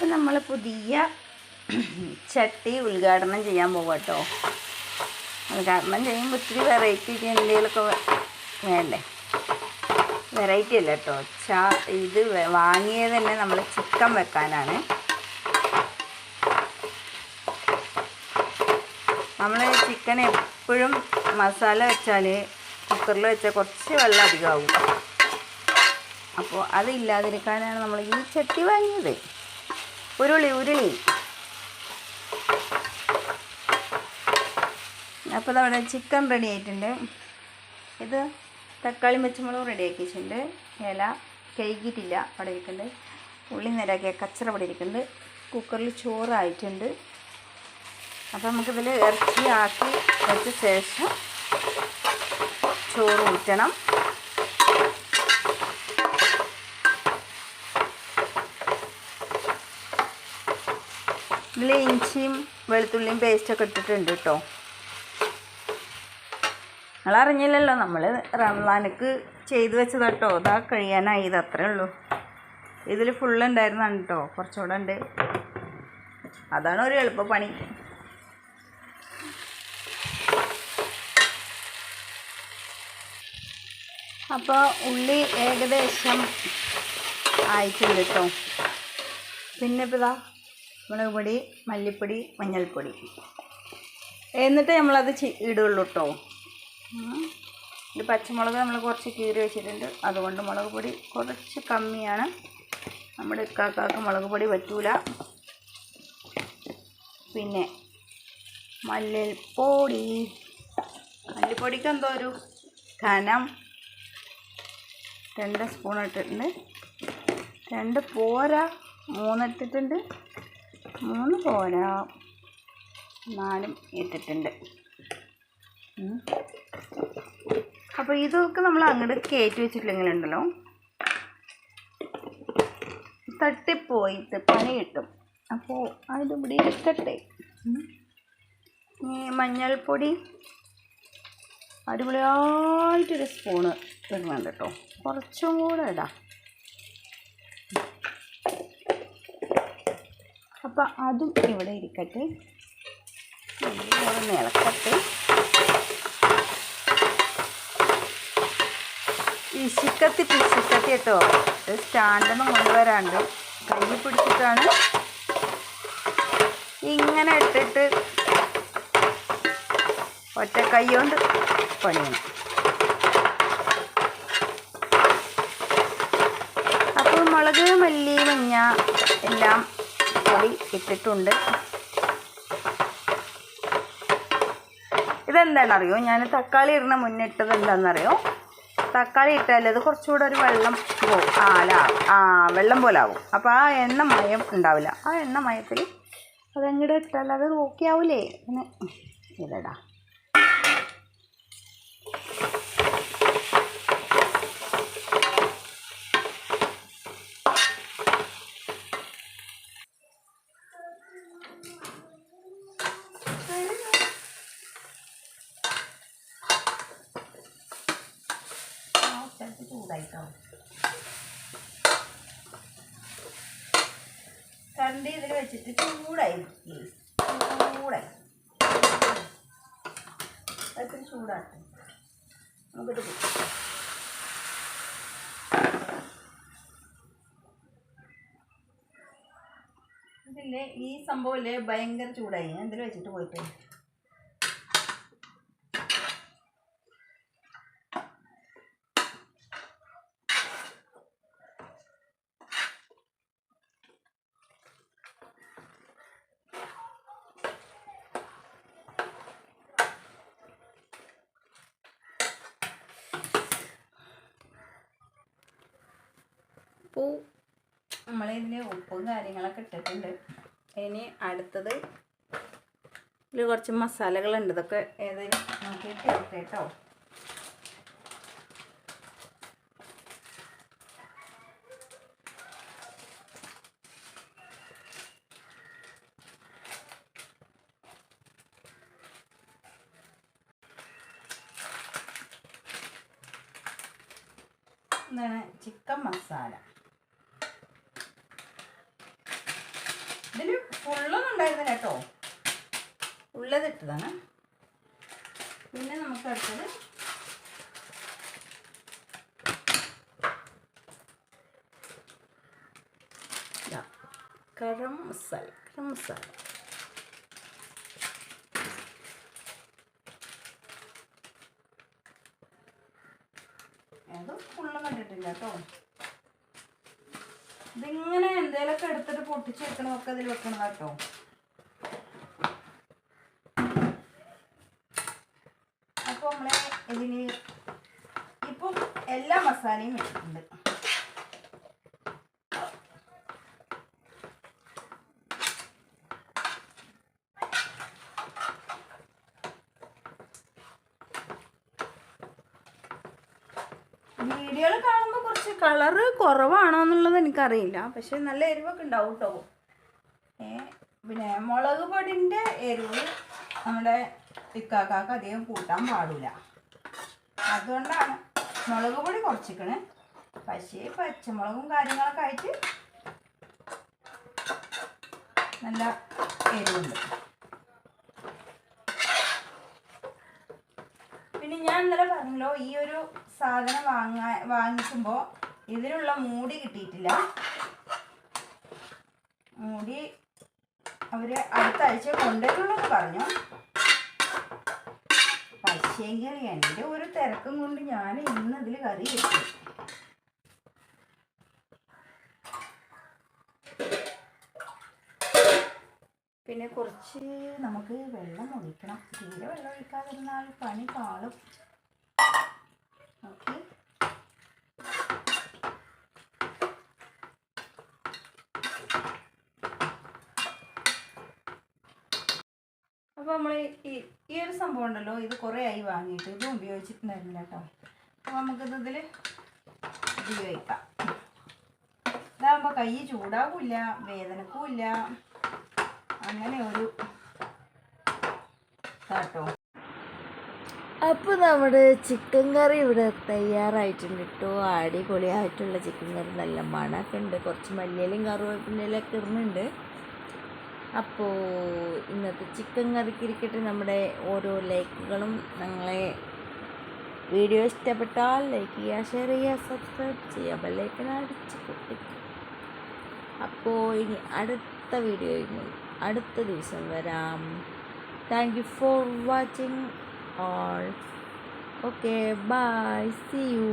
അപ്പം നമ്മൾ പുതിയ ചട്ടി ഉദ്ഘാടനം ചെയ്യാൻ പോവാം കേട്ടോ ഉദ്ഘാടനം ചെയ്യുമ്പോൾ ഇത്തിരി വെറൈറ്റി വേ- വേണ്ടേ? വെറൈറ്റി അല്ല കേട്ടോ ചാ ഇത് വാങ്ങിയത് തന്നെ നമ്മൾ ചിക്കൻ വെക്കാനാണ്. നമ്മൾ ചിക്കൻ എപ്പോഴും മസാല വെച്ചാൽ കുക്കറിൽ വെച്ചാൽ കുറച്ച് വെള്ളം അധികമാവും. അപ്പോൾ അതില്ലാതിരിക്കാനാണ് നമ്മൾ ഈ ചട്ടി വാങ്ങിയത്. ഉരുളി ഉരുളി. അപ്പോൾ നമ്മുടെ ചിക്കൻ റെഡി ആയിട്ടുണ്ട്. ഇത് തക്കാളി പച്ചമുളകും റെഡി ആക്കിയിട്ടുണ്ട്. ഇല കഴുകിയിട്ടില്ല അവിടെ ഇരിക്കുന്നുണ്ട് ഉള്ളി നേരാക്കിയ കച്ചറ അവിടെ ഇരിക്കുന്നുണ്ട് കുക്കറിൽ ചോറായിട്ടുണ്ട്. അപ്പോൾ നമുക്കിതിൽ ഇറച്ചി ആക്കി വെച്ച ശേഷം ചോറ് ഊറ്റണം. ഇതിൽ ഇഞ്ചിയും വെളുത്തുള്ളിയും പേസ്റ്റൊക്കെ ഇട്ടിട്ടുണ്ട് കേട്ടോ നിങ്ങളറിഞ്ഞില്ലല്ലോ നമ്മൾ റംസാനക്ക് ചെയ്തു വെച്ചത് കേട്ടോ ഇതാ കഴിയാനായി ഇത് അത്രേ ഉള്ളൂ. ഇതിൽ ഫുള്ള് ഉണ്ടായിരുന്നാണ് കേട്ടോ കുറച്ചുകൂടെ ഉണ്ട്. അതാണ് ഒരു എളുപ്പപ്പണി. അപ്പോൾ ഉള്ളി ഏകദേശം ആയിട്ടുണ്ട് കേട്ടോ പിന്നെ ഇപ്പോൾ ഇതാ മുളക് പൊടി മല്ലിപ്പൊടി മഞ്ഞൾപ്പൊടി. എന്നിട്ട് നമ്മളത് ചി ഇടുള്ളൂ കേട്ടോ ഇത് പച്ചമുളക് നമ്മൾ കുറച്ച് കീറി വെച്ചിട്ടുണ്ട്. അതുകൊണ്ട് മുളക് പൊടി കുറച്ച് കമ്മിയാണ്. നമ്മുടെ ഇക്കാക്കാക്ക് മുളക് പൊടി പറ്റൂല. പിന്നെ മല്ലിപ്പൊടി. മല്ലിപ്പൊടിക്ക് എന്തോ ഒരു കനം. രണ്ട് സ്പൂൺ ഇട്ടിട്ടുണ്ട്. രണ്ട് പോര മൂന്ന് ഇട്ടിട്ടുണ്ട് മൂന്ന് പോരാ. നാലും ഇട്ടിട്ടുണ്ട്. അപ്പോൾ ഇതൊക്കെ നമ്മൾ അങ്ങോട്ട് കയറ്റി വെച്ചിട്ടില്ലെങ്കിലുണ്ടല്ലോ തട്ടിപ്പോയിട്ട് പണി കിട്ടും അപ്പോൾ അതിവിടെ ഉം. ഈ മഞ്ഞൾപ്പൊടി അടിപൊളിയായിട്ടൊരു സ്പൂണ് ഇടുന്നുണ്ട് കേട്ടോ. കുറച്ചും കൂടെ ഇടാം. അപ്പം അതും ഇവിടെ ഇരിക്കട്ടെ. ഒന്ന് ഇളക്കട്ടെ. പിശുക്കത്തി പിശുക്കത്തി കേട്ടോ. സ്റ്റാൻഡൊന്നും കൊണ്ടുവരാണ്ട് കൈ പിടിച്ചിട്ടാണ് ഇങ്ങനെ ഇട്ടിട്ട് ഒറ്റ കൈ കൊണ്ട് പണിയണം. അപ്പോൾ മുളക് മല്ലി മഞ്ഞ എല്ലാം പൊടി ഇട്ടിട്ടുണ്ട്. ഇതെന്താണെന്നറിയോ? ഞാൻ തക്കാളി ഇടുന്ന മുന്നിട്ടത് എന്താണെന്നറിയോ? തക്കാളി ഇട്ടാൽ അത് കുറച്ചുകൂടെ ഒരു വെള്ളം പോകും ആ അല്ല ആ വെള്ളം പോലെ ആവും. അപ്പോൾ ആ എണ്ണ മയം ഉണ്ടാവില്ല. ആ എണ്ണ മയത്തിൽ അതങ്ങോട്ട് ഇട്ടാൽ അത് ഓക്കെ ആവില്ലേ പിന്നെ ഇതടാ കറണ്ട് ഇതിൽ വെച്ചിട്ട് ചൂടായി. ചൂടായി അത്ര ചൂടാക്കി നമുക്കിത്. ഇതില്ലേ ഈ സംഭവമില്ലേ ഭയങ്കര ചൂടായി ഇതിൽ വെച്ചിട്ട് പോയിട്ട് ഉപ്പു നമ്മളിതിൽ ഉപ്പും കാര്യങ്ങളൊക്കെ ഇട്ടിട്ടുണ്ട്. ഇനി അടുത്തത് ഇതിൽ കുറച്ച് മസാലകളുണ്ട്. ഇതൊക്കെ ഏതായാലും നോക്കിയിട്ട് ഇട്ടേ കേട്ടോ. എന്താണ് ചിക്കൻ മസാല. ഇതിൽ ഫുള്ളൊന്നും ഉണ്ടായിരുന്നില്ല കേട്ടോ. ഉള്ളതിട്ടതാണ്. പിന്നെ നമുക്ക് അടുത്തത് ഗരം മസാല ഗരം മസാല. അത് കണ്ടിട്ടില്ല കേട്ടോ. എന്തേലൊക്കെ എടുത്തിട്ട് പൊട്ടിച്ച് വെക്കണമൊക്കെ അതിൽ വെക്കണതാ കേട്ടോ. അപ്പോൾ നമ്മളെ ഇതിന് ഇപ്പം എല്ലാ മസാലയും വെച്ചിട്ടുണ്ട് വീഡിയോയിൽ കാണുമ്പോൾ കുറച്ച് കളറ് കുറവാണോ എന്നുള്ളത് എനിക്കറിയില്ല. പക്ഷെ നല്ല എരിവൊക്കെ ഉണ്ടാവും കേട്ടോ പിന്നെ മുളക് പൊടിന്റെ എരിവ് നമ്മുടെ ഇക്കാക്കാക്ക് അധികം കൂട്ടാൻ പാടില്ല. അതുകൊണ്ടാണ് മുളക് പൊടി കുറച്ചിക്കണ് പക്ഷേ പച്ചമുളകും കാര്യങ്ങളൊക്കെ ആയിട്ട് നല്ല എരിവുണ്ട്. പിന്നെ ഞാൻ ഇന്നലെ പറഞ്ഞല്ലോ ഈ ഒരു സാധനം വാങ്ങാ വാങ്ങിക്കുമ്പോൾ ഇതിനുള്ള മൂടി കിട്ടിയിട്ടില്ല. മൂടി അവർ അടുത്ത ആഴ്ച കൊണ്ടുവരുള്ളൂ പറഞ്ഞു. പക്ഷേങ്കിൽ എന്റെ ഒരു തിരക്കും കൊണ്ട് ഞാൻ ഇന്ന് ഇതിൽ കറി വെച്ചു. പിന്നെ കുറച്ച് നമുക്ക് വെള്ളം ഒഴിക്കണം. തീരെ വെള്ളം ഒഴിക്കാതിരുന്നാൽ പണി പാളും ഓക്കെ അപ്പോൾ നമ്മൾ ഈ ഈ ഒരു സംഭവം ഉണ്ടല്ലോ ഇത് കുറേ ആയി വാങ്ങിയിട്ട് ഇതും ഉപയോഗിച്ചിട്ടുണ്ടായിരുന്നില്ല കേട്ടോ. അപ്പോൾ നമുക്കിത് ഇതിൽ ഉപയോഗിക്കാം. ഇതാകുമ്പോൾ കൈ ചൂടാകില്ല വേദനക്കും അങ്ങനെ ഒരു കേട്ടോ അപ്പോൾ നമ്മുടെ ചിക്കൻ കറി ഇവിടെ തയ്യാറായിട്ടുണ്ട് കേട്ടോ. അടിപൊളിയായിട്ടുള്ള ചിക്കൻ കറി നല്ല മണമൊക്കെ ഉണ്ട്. കുറച്ച് മല്ലിയിലും കറുവേപ്പിന്റെലൊക്കെ ഇടുന്നുണ്ട്. അപ്പോൾ ഇന്നത്തെ ചിക്കൻ കറിക്ക് ഇരിക്കട്ടെ നമ്മുടെ ഓരോ ലൈക്കുകളും ഞങ്ങളെ വീഡിയോ ഇഷ്ടപ്പെട്ടാൽ ലൈക്ക് ചെയ്യുക ഷെയർ ചെയ്യുക സബ്സ്ക്രൈബ് ചെയ്യുക ബെല്ലൈക്കൻ അടിച്ച് പൊട്ടിക്കുക. അപ്പോൾ ഇനി അടുത്ത വീഡിയോയിൽ അടുത്ത ദിവസം വരാം. Thank you for watching all okay bye see you.